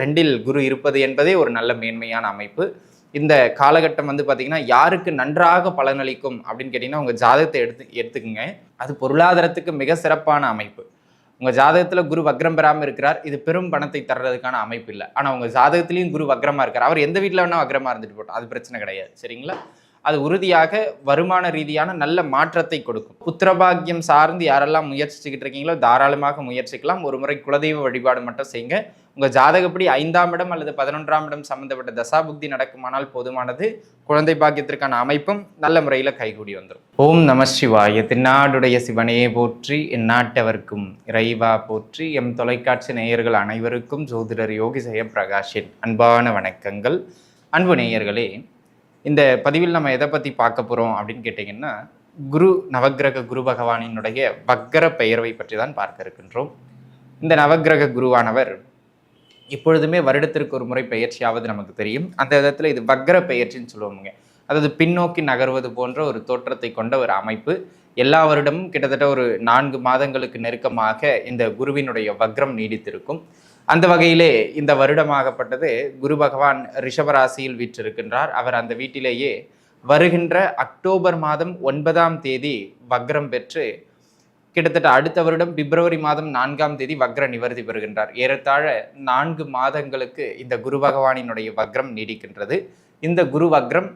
ரெண்டில் குரு இருப்பது என்பதே ஒரு நல்ல மேன்மையான அமைப்பு. இந்த காலகட்டம் வந்து பார்த்தீங்கன்னா யாருக்கு நன்றாக பலனளிக்கும் அப்படின்னு கேட்டிங்கன்னா உங்கள் ஜாதகத்தை எடுத்து எடுத்துக்கோங்க. அது பொருளாதாரத்துக்கு மிக சிறப்பான அமைப்பு. உங்கள் ஜாதகத்தில் குரு வக்ரம் பெறாமல் இருக்கிறார் இது பெரும் பணத்தை தர்றதுக்கான அமைப்பு இல்லை. ஆனால் உங்கள் ஜாதகத்துலேயும் குரு வக்ரமாக இருக்கார். அவர் எந்த வீட்டில் வேணால் வக்ரமாக இருந்துட்டு போட்டோம் அது பிரச்சனை கிடையாது. சரிங்களா? அது உறுதியாக வருமான ரீதியான நல்ல மாற்றத்தை கொடுக்கும். புத்திரபாகியம் சார்ந்து யாரெல்லாம் முயற்சிச்சுக்கிட்டு இருக்கீங்களோ தாராளமாக முயற்சிக்கலாம். ஒரு முறை குலதெய்வ வழிபாடு மட்டும் செய்யுங்க. உங்கள் ஜாதகப்படி ஐந்தாம் இடம் அல்லது பதினொன்றாம் இடம் சம்பந்தப்பட்ட தசாபுக்தி நடக்குமானால் போதுமானது. குழந்தை பாக்கியத்திற்கான அமைப்பும் நல்ல முறையில் கைகூடி வந்துடும் ஓம் நம சிவாய. திருநாடுடைய சிவனையே போற்றி இந்நாட்டவர்க்கும் இறைவா போற்றி எம் தொலைக்காட்சி நேயர்கள் அனைவருக்கும் ஜோதிடர் யோகி பிரகாஷின் அன்பான வணக்கங்கள். அன்பு நேயர்களே இந்த பதிவில் நம்ம எதை பற்றி பார்க்க போகிறோம் அப்படின்னு கேட்டிங்கன்னா குரு நவக்கிரக குரு பகவானினுடைய வக்கர பெயர்வை பற்றி தான் பார்க்க இருக்கின்றோம். இந்த நவக்கிரக குருவானவர் இப்பொழுதுமே வருடத்திற்கு ஒரு முறை பெயர்ச்சியாவது நமக்கு தெரியும். அந்த விதத்தில் இது வக்கர பெயர்ச்சின்னு சொல்லுவோமுங்க அதாவது பின்னோக்கி நகர்வது போன்ற ஒரு தோற்றத்தை கொண்ட ஒரு அமைப்பு. எல்லா வருடமும் கிட்டத்தட்ட ஒரு நான்கு மாதங்களுக்கு நெருக்கமாக இந்த குருவினுடைய வக்ரம் நீடித்திருக்கும். அந்த வகையிலே இந்த வருடமாகப்பட்டது குரு பகவான் ரிஷபராசியில் வீற்றிருக்கின்றார். அவர் அந்த வீட்டிலேயே வருகின்ற அக்டோபர் மாதம் ஒன்பதாம் தேதி வக்ரம் பெற்று கிட்டத்தட்ட அடுத்த வருடம் பிப்ரவரி மாதம் நான்காம் தேதி வக்ர நிவர்த்தி பெறுகின்றார். ஏறத்தாழ நான்கு மாதங்களுக்கு இந்த குரு பகவானினுடைய வக்ரம் நீடிக்கின்றது. இந்த குரு வக்ரம்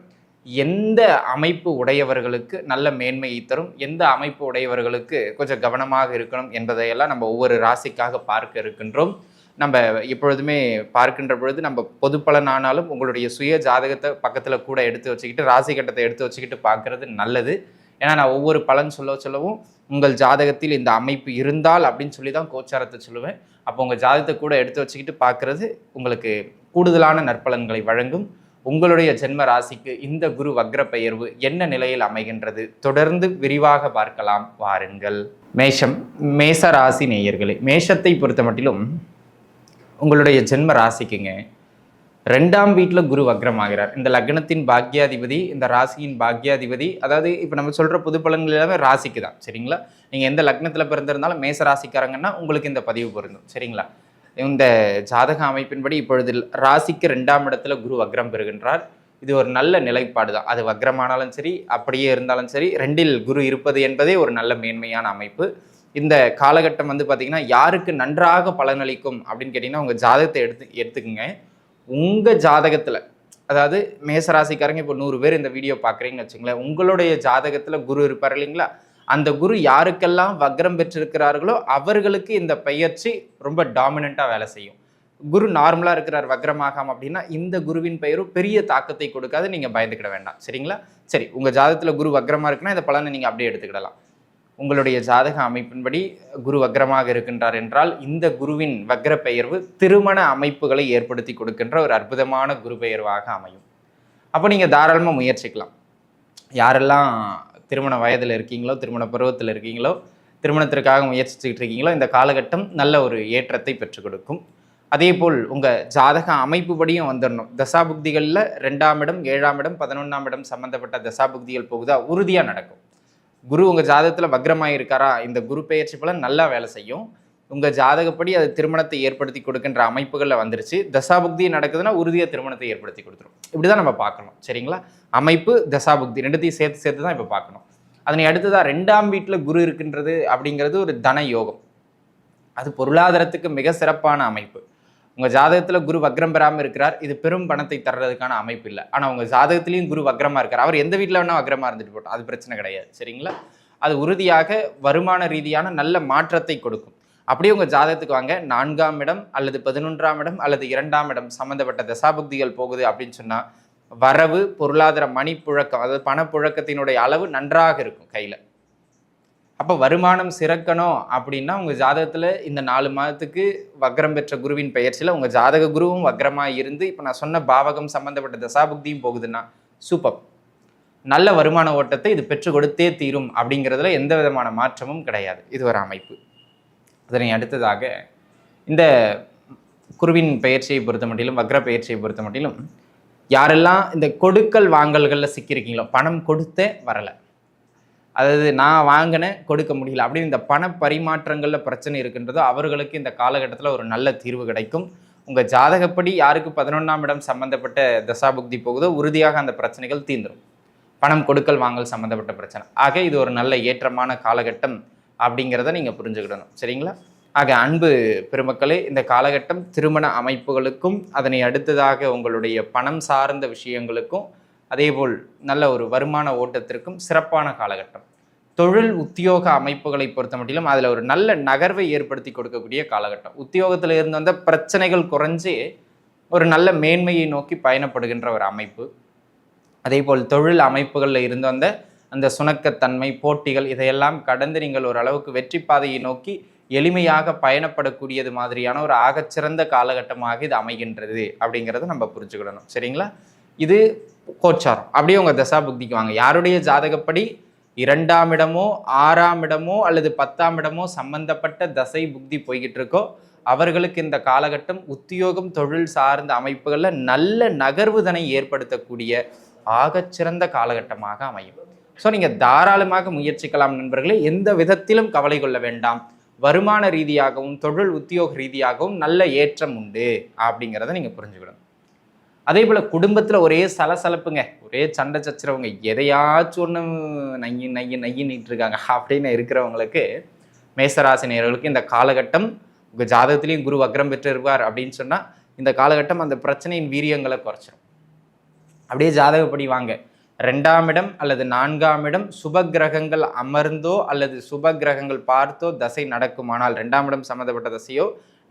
எந்த அமைப்பு உடையவர்களுக்கு நல்ல மேன்மையை தரும் எந்த அமைப்பு உடையவர்களுக்கு கொஞ்சம் கவனமாக இருக்கணும் என்பதையெல்லாம் நம்ம ஒவ்வொரு ராசிக்காக பார்க்க இருக்கின்றோம். நம்ம எப்பொழுதுமே பார்க்கின்ற பொழுது நம்ம பொது ஆனாலும் உங்களுடைய சுய ஜாதகத்தை பக்கத்தில் கூட எடுத்து வச்சுக்கிட்டு ராசி கட்டத்தை எடுத்து வச்சுக்கிட்டு பார்க்கறது நல்லது. ஏன்னா நான் ஒவ்வொரு பலன் சொல்ல சொல்லவும் உங்கள் ஜாதகத்தில் இந்த அமைப்பு இருந்தால் அப்படின்னு சொல்லி தான் கோச்சாரத்தை சொல்லுவேன். அப்போ உங்கள் ஜாதகத்தை கூட எடுத்து வச்சுக்கிட்டு பார்க்கறது உங்களுக்கு கூடுதலான நற்பலன்களை வழங்கும். உங்களுடைய ஜென்ம ராசிக்கு இந்த குரு வக்ர பெயர்வு என்ன நிலையில் அமைகின்றது? தொடர்ந்து விரிவாக பார்க்கலாம் வாருங்கள். மேஷம் மேச ராசி நேயர்களே மேஷத்தை பொறுத்த மட்டிலும் உங்களுடைய ஜென்ம ராசிக்குங்க. ரெண்டாம் வீட்டில் குரு வக்ரம் ஆகிறார் இந்த லக்னத்தின் பாக்யாதிபதி இந்த ராசியின் பாக்யாதிபதி அதாவது இப்போ நம்ம சொல்கிற புது பலன்கள் எல்லாமே ராசிக்கு தான். சரிங்களா? நீங்கள் எந்த லக்னத்தில் பிறந்திருந்தாலும் மேச ராசிக்காரங்கன்னா உங்களுக்கு இந்த பதிவு பொருந்தும். சரிங்களா? இந்த ஜாதக அமைப்பின்படி இப்பொழுது ராசிக்கு ரெண்டாம் இடத்துல குரு வக்ரம் பெறுகின்றார். இது ஒரு நல்ல நிலைப்பாடு தான். அது வக்ரமானாலும் சரி அப்படியே இருந்தாலும் சரி ரெண்டில் குரு இருப்பது என்பதே ஒரு நல்ல மேன்மையான அமைப்பு. இந்த காலகட்டம் வந்து பார்த்தீங்கன்னா யாருக்கு நன்றாக பலனளிக்கும் அப்படின்னு கேட்டிங்கன்னா உங்கள் ஜாதகத்தை எடுத்து எடுத்துக்கோங்க. உங்கள் ஜாதகத்தில் அதாவது மேசராசிக்காரங்க இப்போ நூறு பேர் இந்த வீடியோ பார்க்குறீங்கன்னு வச்சுங்களேன் உங்களுடைய ஜாதகத்தில் குரு இருப்பார் இல்லைங்களா? அந்த குரு யாருக்கெல்லாம் வக்ரம் பெற்றிருக்கிறார்களோ அவர்களுக்கு இந்த பயிற்சி ரொம்ப டாமினண்ட்டாக வேலை செய்யும். குரு நார்மலாக இருக்கிறார் வக்ரமாகாம் அப்படின்னா இந்த குருவின் பெயரும் பெரிய தாக்கத்தை கொடுக்காது நீங்கள் பயந்துக்கிட வேண்டாம். சரிங்களா? சரி உங்கள் ஜாதகத்தில் குரு வக்ரமாக இருக்குன்னா இந்த பலனை நீங்கள் அப்படியே எடுத்துக்கிடலாம். உங்களுடைய ஜாதக அமைப்பின்படி குரு வக்ரமாக இருக்கின்றார் என்றால் இந்த குருவின் வக்ர பெயர்வு திருமண அமைப்புகளை ஏற்படுத்தி கொடுக்கின்ற ஒரு அற்புதமான குரு பெயர்வாக அமையும். அப்போ நீங்கள் தாராளமாக முயற்சிக்கலாம். யாரெல்லாம் திருமண வயதில் இருக்கீங்களோ திருமண பருவத்தில் இருக்கீங்களோ திருமணத்திற்காக முயற்சிச்சுக்கிட்டு இருக்கீங்களோ இந்த காலகட்டம் நல்ல ஒரு ஏற்றத்தை பெற்றுக் கொடுக்கும். அதே போல் உங்கள் ஜாதக அமைப்புபடியும் வந்துடணும் தசாபுக்திகளில் ரெண்டாம் இடம் ஏழாம் இடம் பதினொன்றாம் இடம் சம்மந்தப்பட்ட தசாபுக்திகள் போகுதா? உறுதியாக நடக்கும். குரு உங்கள் ஜாதகத்தில் வக்ரமாக இருக்காரா இந்த குரு பெயர்ச்சி பலன் நல்லா வேலை செய்யும். உங்கள் ஜாதகப்படி அது திருமணத்தை ஏற்படுத்தி கொடுக்கின்ற அமைப்புகளில் வந்துருச்சு. தசாபுக்தி நடக்குதுன்னா உறுதியாக திருமணத்தை ஏற்படுத்தி கொடுத்துரும். இப்படி தான் நம்ம பார்க்கணும். சரிங்களா? அமைப்பு தசாபுக்தி ரெண்டுத்தையும் சேர்த்து சேர்த்து தான் இப்போ பார்க்கணும். அதனை அடுத்ததாக ரெண்டாம் வீட்டில் குரு இருக்கின்றது அப்படிங்கிறது ஒரு தன யோகம் அது பொருளாதாரத்துக்கு மிக சிறப்பான அமைப்பு. உங்கள் ஜாதகத்தில் குரு வக்ரம் பெறாமல் இருக்கிறார். இது பெரும் பணத்தை தர்றதுக்கான அமைப்பு இல்லை. ஆனால் உங்கள் ஜாதகத்திலையும் குரு வக்ரமாக இருக்கார். அவர் எந்த வீட்டில் வேணால் வக்ரமாக இருந்துட்டு போட்டோம் அது பிரச்சனை கிடையாது. சரிங்களா? அது உறுதியாக வருமான ரீதியான நல்ல மாற்றத்தை கொடுக்கும். அப்படியே உங்கள் ஜாதகத்துக்கு வாங்க. நான்காம் இடம் அல்லது பதினொன்றாம் இடம் அல்லது இரண்டாம் இடம் சம்மந்தப்பட்ட தசாபுக்திகள் போகுது அப்படின்னு சொன்னால் வரவு பொருளாதார மணிப்புழக்கம் அதாவது பணப்புழக்கத்தினுடைய அளவு நன்றாக இருக்கும் கையில். அப்போ வருமானம் சிறக்கணும் அப்படின்னா உங்கள் ஜாதகத்தில் இந்த நாலு மாதத்துக்கு வக்ரம் பெற்ற குருவின் பெயர்ச்சியில் உங்கள் ஜாதக குருவும் வக்ரமாக இருந்து இப்போ நான் சொன்ன பாவகம் சம்மந்தப்பட்ட தசாபுக்தியும் போகுதுன்னா சூப்பர். நல்ல வருமான ஓட்டத்தை இது பெற்று கொடுத்தே தீரும் அப்படிங்கிறதுல எந்த விதமான மாற்றமும் கிடையாது. இது ஒரு அமைப்பு. அதனை அடுத்ததாக இந்த குருவின் பயிற்சியை பொறுத்த மட்டிலும் வக்ர பயிற்சியை பொறுத்த மட்டிலும் யாரெல்லாம் இந்த கொடுக்கல் வாங்கல்களில் சிக்கியிருக்கீங்களோ பணம் கொடுத்தே வரலை. அதாவது நான் வாங்கினேன் கொடுக்க முடியல. அப்படின்னு இந்த பண பரிமாற்றங்களில் பிரச்சனை இருக்கின்றதோ அவர்களுக்கு இந்த காலகட்டத்தில் ஒரு நல்ல தீர்வு கிடைக்கும். உங்கள் ஜாதகப்படி யாருக்கு பதினொன்றாம் இடம் சம்மந்தப்பட்ட தசாபுக்தி போகுதோ உறுதியாக அந்த பிரச்சனைகள் தீந்துரும் பணம் கொடுக்கல் வாங்கல் சம்மந்தப்பட்ட பிரச்சனை. ஆக இது ஒரு நல்ல ஏற்றமான காலகட்டம் அப்படிங்கிறத நீங்கள் புரிஞ்சுக்கிடணும். சரிங்களா? ஆக அன்பு பெருமக்களே இந்த காலகட்டம் திருமண அமைப்புகளுக்கும் அதனை அடுத்ததாக உங்களுடைய பணம் சார்ந்த விஷயங்களுக்கும் அதேபோல் நல்ல ஒரு வருமான ஓட்டத்திற்கும் சிறப்பான காலகட்டம். தொழில் உத்தியோக அமைப்புகளை பொறுத்த மட்டிலும் அதில் ஒரு நல்ல நகர்வை ஏற்படுத்தி கொடுக்கக்கூடிய காலகட்டம். உத்தியோகத்தில் இருந்து வந்த பிரச்சனைகள் குறைஞ்சு ஒரு நல்ல மேன்மையை நோக்கி பயணப்படுகின்ற ஒரு அமைப்பு. அதேபோல் தொழில் அமைப்புகளில் இருந்து வந்த அந்த சுணக்கத்தன்மை போட்டிகள் இதையெல்லாம் கடந்து நீங்கள் ஓரளவுக்கு வெற்றி பாதையை நோக்கி எளிமையாக பயணப்படக்கூடியது மாதிரியான ஒரு ஆகச்சிறந்த காலகட்டமாக இது அமைகின்றது அப்படிங்கிறத நம்ம புரிஞ்சுக்கிடணும். சரிங்களா? இது கோச்சாரம். அப்படியே உங்கள் தசா புக்திக்கு வாங்க. யாருடைய ஜாதகப்படி இரண்டாம் இடமோ ஆறாம் இடமோ அல்லது பத்தாம் இடமோ சம்பந்தப்பட்ட தசை புக்தி போய்கிட்டு இருக்கோ அவர்களுக்கு இந்த காலகட்டம் உத்தியோகம் தொழில் சார்ந்த அமைப்புகளில் நல்ல நகர்வுதனை ஏற்படுத்தக்கூடிய ஆகச்சிறந்த காலகட்டமாக அமையும். ஸோ நீங்கள் தாராளமாக முயற்சிக்கலாம் நண்பர்களே. எந்த விதத்திலும் கவலை கொள்ள வேண்டாம். வருமான ரீதியாகவும் தொழில் உத்தியோக ரீதியாகவும் நல்ல ஏற்றம் உண்டு அப்படிங்கிறத நீங்கள் புரிஞ்சுக்கணும். அதே போல் குடும்பத்தில் ஒரே சலசலப்புங்க. ஒரே சண்டை சச்சரவுங்க. எதையாச்சும் ஒன்று நையி நையி நையின்னிட்டு இருக்காங்க அப்படின்னு இருக்கிறவங்களுக்கு மேசராசினியர்களுக்கு இந்த காலகட்டம் உங்கள் ஜாதகத்திலையும் குரு வக்ரம் பெற்றிருப்பார் அப்படின்னு சொன்னால் இந்த காலகட்டம் அந்த பிரச்சனையின் வீரியங்களை குறைச்சிடும் அப்படியே ஜாதகப்படி வாங்க. ரெண்டாம் இடம் அல்லது நான்காம் இடம் சுப கிரகங்கள் அமர்ந்தோ அல்லது சுப கிரகங்கள் பார்த்தோ தசை நடக்குமானால் ரெண்டாம் இடம் சம்மந்தப்பட்ட தசையோ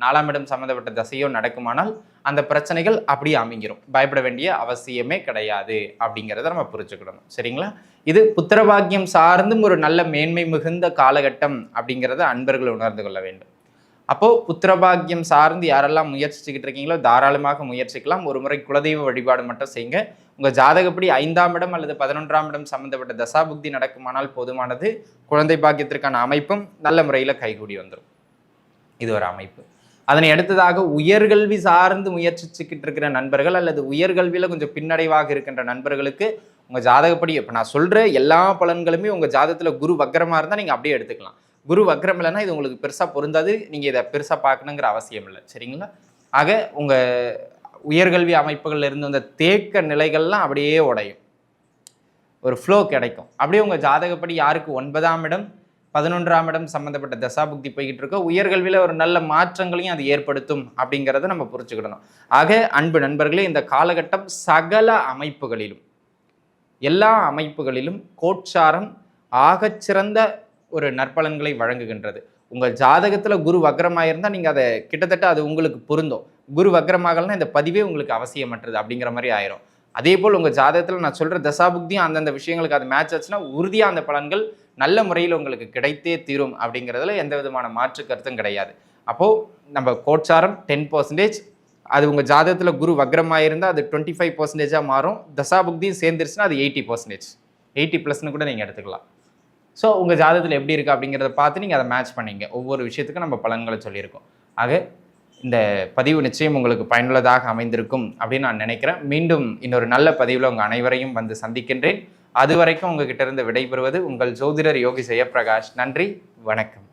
நாலாம் இடம் சம்மந்தப்பட்ட தசையோ நடக்குமானால் அந்த பிரச்சனைகள் அப்படியே அமைங்கிரும் பயப்பட வேண்டிய அவசியமே கிடையாது அப்படிங்கிறத நம்ம புரிஞ்சுக்கிடணும். சரிங்களா? இது புத்திரபாக்கியம் சார்ந்தும் ஒரு நல்ல மேன்மை மிகுந்த காலகட்டம் அப்படிங்கிறத அன்பர்கள் உணர்ந்து கொள்ள வேண்டும். அப்போது புத்திரபாக்கியம் சார்ந்து யாரெல்லாம் முயற்சிச்சுக்கிட்டு இருக்கீங்களோ தாராளமாக முயற்சிக்கலாம். ஒரு முறை குலதெய்வ வழிபாடு மட்டும் செய்யுங்க. உங்கள் ஜாதகப்படி ஐந்தாம் இடம் அல்லது பதினொன்றாம் இடம் சம்மந்தப்பட்ட தசாபுக்தி நடக்குமானால் போதுமானது. குழந்தை பாக்கியத்திற்கான அமைப்பும் நல்ல முறையில் கைகூடி வந்துடும் இது ஒரு அமைப்பு. அதனை அடுத்ததாக உயர்கல்வி சார்ந்து முயற்சிச்சுக்கிட்டு இருக்கிற நண்பர்கள் அல்லது உயர்கல்வியில் கொஞ்சம் பின்னடைவாக இருக்கின்ற நண்பர்களுக்கு உங்கள் ஜாதகப்படி இப்போ நான் சொல்கிற எல்லா பலன்களுமே உங்கள் ஜாதகத்தில் குரு வக்கரமாக இருந்தால் நீங்கள் அப்படியே எடுத்துக்கலாம். குரு வக்ரம் இல்லைன்னா இது உங்களுக்கு பெருசாக பொருந்தாது. நீங்கள் இதை பெருசாக பார்க்கணுங்கிற அவசியம் இல்லை. சரிங்களா? ஆக உங்கள் உயர்கல்வி அமைப்புகளில் இருந்து அந்த தேக்க நிலைகள்லாம் அப்படியே உடையும். ஒரு ஃப்ளோ கிடைக்கும். அப்படியே உங்கள் ஜாதகப்படி யாருக்கு ஒன்பதாம் இடம் பதினொன்றாம் இடம் சம்மந்தப்பட்ட தசாபுக்தி போய்கிட்டு இருக்கோ உயர்கல்வியில் ஒரு நல்ல மாற்றங்களையும் அது ஏற்படுத்தும் அப்படிங்கிறத நம்ம புரிஞ்சுக்கிடணும். ஆக அன்பு நண்பர்களே இந்த காலகட்டம் சகல அமைப்புகளிலும் எல்லா அமைப்புகளிலும் கோட்சாரம் ஆகச்சிறந்த ஒரு நற்பலன்களை வழங்குகின்றது. உங்கள் ஜாதகத்தில் குரு வக்ரமாக இருந்தால் நீங்கள் அதை கிட்டத்தட்ட அது உங்களுக்கு பொருந்தும். குரு வக்ரமாகலன்னா இந்த பதிவே உங்களுக்கு அவசியமற்றது அப்படிங்கிற மாதிரி ஆயிரும். அதே போல் உங்கள் ஜாதகத்தில் நான் சொல்கிற தசாபுக்தியும் அந்தந்த விஷயங்களுக்கு அது மேட்ச் ஆச்சுன்னா உறுதியாக அந்த பலன்கள் நல்ல முறையில் உங்களுக்கு கிடைத்தே தீரும் அப்படிங்கிறதுல எந்த விதமான மாற்று கருத்தும் கிடையாது. அப்போது நம்ம கோட்சாரம் டென் பர்சன்டேஜ் அது உங்கள் ஜாதகத்தில் குரு வக்ரமாக இருந்தால் அது டுவெண்ட்டி ஃபைவ் பர்சன்டேஜாக மாறும். தசாபுக்தியும் சேர்ந்துருச்சுன்னா அது எயிட்டி பர்சன்டேஜ் எயிட்டி ப்ளஸ்னு கூட நீங்கள் எடுத்துக்கலாம். ஸோ உங்கள் ஜாதகத்தில் எப்படி இருக்குது அப்படிங்கிறத பார்த்து நீங்கள் அதை மேட்ச் பண்ணிங்க. ஒவ்வொரு விஷயத்துக்கும் நம்ம பலன்களை சொல்லியிருக்கோம். ஆக இந்த பதிவு நிச்சயம் உங்களுக்கு பயனுள்ளதாக அமைந்திருக்கும் அப்படின்னு நான் நினைக்கிறேன். மீண்டும் இன்னொரு நல்ல பதிவில் உங்கள் அனைவரையும் வந்து சந்திக்கின்றேன். அது வரைக்கும் உங்ககிட்ட இருந்து விடைபெறுவது உங்கள் ஜோதிடர் யோகி ஜெயப்பிரகாஷ். நன்றி வணக்கம்.